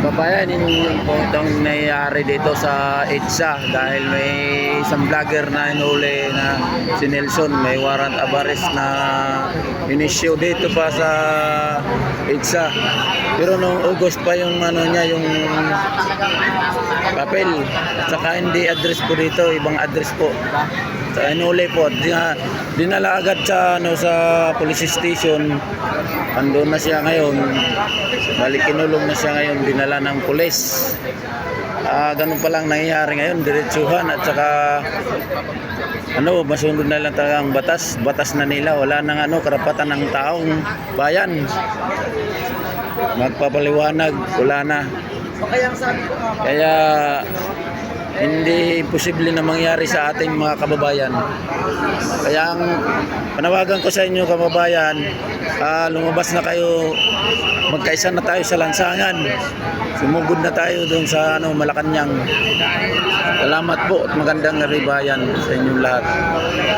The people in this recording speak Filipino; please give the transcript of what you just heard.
Babayan, yun yung po itong nangyayari dito sa EDSA dahil may isang vlogger na inuli na si Nelson. May warrant arrest na inisyo dito pa sa EDSA. Pero noong August pa yung ano niya yung papel. Saka hindi address po dito ibang address po sa inuli po Dina, dinala agad sa ano sa police station. Andun na siya ngayon. Balik kinulong na siya ngayon dinala ng pulis. Ah, ganun pa lang nangyayari ngayon diretsuhan at saka ano masunod na lang talaga ang batas. Batas na nila wala nang ano karapatan ng taong bayan. Magpapaliwanag wala na. Kaya hindi posible na mangyari sa ating mga kababayan. Kaya ang panawagan ko sa inyo kababayan, ah, lumabas na kayo, magkaisa na tayo sa lansangan. Sumugod na tayo doon sa ano, Malacanang. Salamat po at magandang ribayan sa inyong lahat.